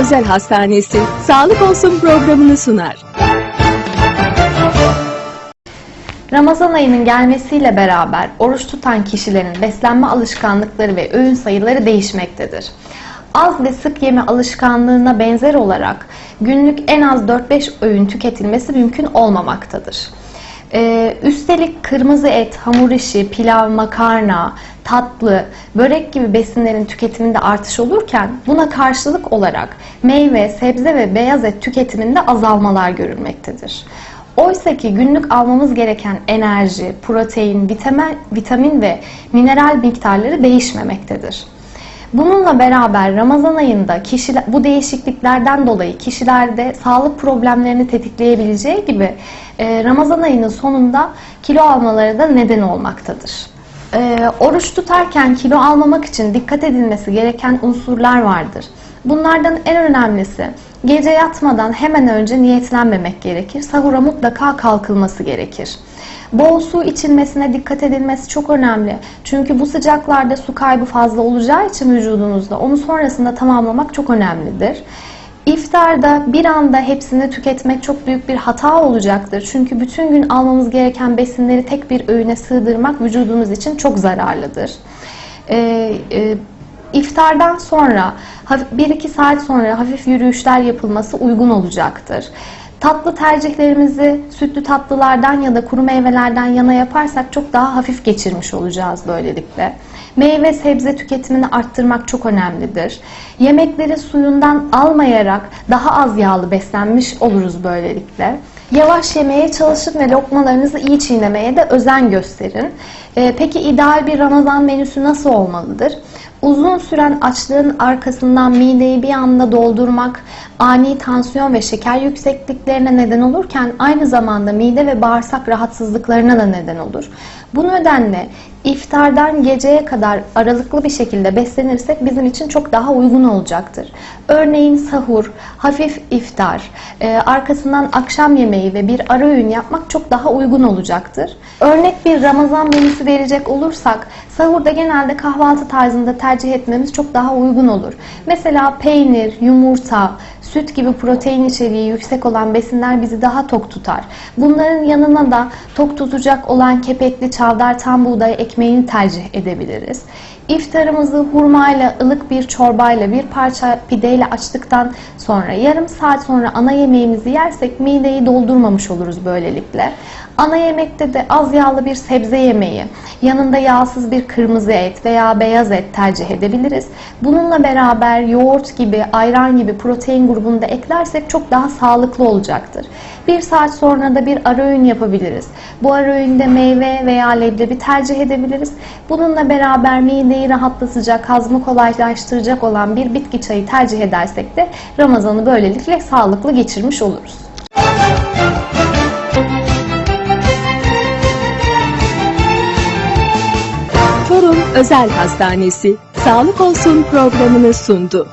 Özel Hastanesi Sağlık Olsun programını sunar. Ramazan ayının gelmesiyle beraber oruç tutan kişilerin beslenme alışkanlıkları ve öğün sayıları değişmektedir. Az ve sık yeme alışkanlığına benzer olarak günlük en az 4-5 öğün tüketilmesi mümkün olmamaktadır. Ee, üstelik kırmızı et, hamur işi, pilav, makarna, tatlı, börek gibi besinlerin tüketiminde artış olurken buna karşılık olarak meyve, sebze ve beyaz et tüketiminde azalmalar görülmektedir. Oysa ki günlük almamız gereken enerji, protein, vitamin, vitamin ve mineral miktarları değişmemektedir. Bununla beraber Ramazan ayında kişiler, bu değişikliklerden dolayı kişilerde sağlık problemlerini tetikleyebileceği gibi e, Ramazan ayının sonunda kilo almaları da neden olmaktadır. E, oruç tutarken kilo almamak için dikkat edilmesi gereken unsurlar vardır. Bunlardan en önemlisi gece yatmadan hemen önce niyetlenmemek gerekir. Sahura mutlaka kalkılması gerekir. Bol su içilmesine dikkat edilmesi çok önemli. Çünkü bu sıcaklarda su kaybı fazla olacağı için vücudunuzda onu sonrasında tamamlamak çok önemlidir. İftarda bir anda hepsini tüketmek çok büyük bir hata olacaktır. Çünkü bütün gün almamız gereken besinleri tek bir öğüne sığdırmak vücudumuz için çok zararlıdır. Ee, e, İftardan sonra 1-2 saat sonra hafif yürüyüşler yapılması uygun olacaktır. Tatlı tercihlerimizi sütlü tatlılardan ya da kuru meyvelerden yana yaparsak çok daha hafif geçirmiş olacağız böylelikle. Meyve sebze tüketimini arttırmak çok önemlidir. Yemekleri suyundan almayarak daha az yağlı beslenmiş oluruz böylelikle. Yavaş yemeye çalışın ve lokmalarınızı iyi çiğnemeye de özen gösterin. Ee, peki ideal bir Ramazan menüsü nasıl olmalıdır? Uzun süren açlığın arkasından mideyi bir anda doldurmak ani tansiyon ve şeker yüksekliklerine neden olurken aynı zamanda mide ve bağırsak rahatsızlıklarına da neden olur. Bu nedenle iftardan geceye kadar aralıklı bir şekilde beslenirsek bizim için çok daha uygun olacaktır. Örneğin sahur, hafif iftar, e, arkasından akşam yemeği ve bir ara öğün yapmak çok daha uygun olacaktır. Örnek bir Ramazan menüsü verecek olursak sahurda genelde kahvaltı tarzında tercih etmemiz çok daha uygun olur. Mesela peynir, yumurta, süt gibi protein içeriği yüksek olan besinler bizi daha tok tutar. Bunların yanına da tok tutacak olan kepekli çavdar tam buğday ekmeğini tercih edebiliriz. İftarımızı hurmayla, ılık bir çorbayla, bir parça pideyle açtıktan sonra yarım saat sonra ana yemeğimizi yersek mideyi doldurmamış oluruz böylelikle. Ana yemekte de az yağlı bir sebze yemeği, yanında yağsız bir kırmızı et veya beyaz et tercih edebiliriz. Bununla beraber yoğurt gibi, ayran gibi protein grubunu da eklersek çok daha sağlıklı olacaktır. Bir saat sonra da bir ara öğün yapabiliriz. Bu ara öğünde meyve veya leblebi tercih edebiliriz. Bununla beraber mideyi rahatlatacak, hazmı kolaylaştıracak olan bir bitki çayı tercih edersek de Ramazan'ı böylelikle sağlıklı geçirmiş oluruz. Çorum Özel Hastanesi Sağlık Olsun programını sundu.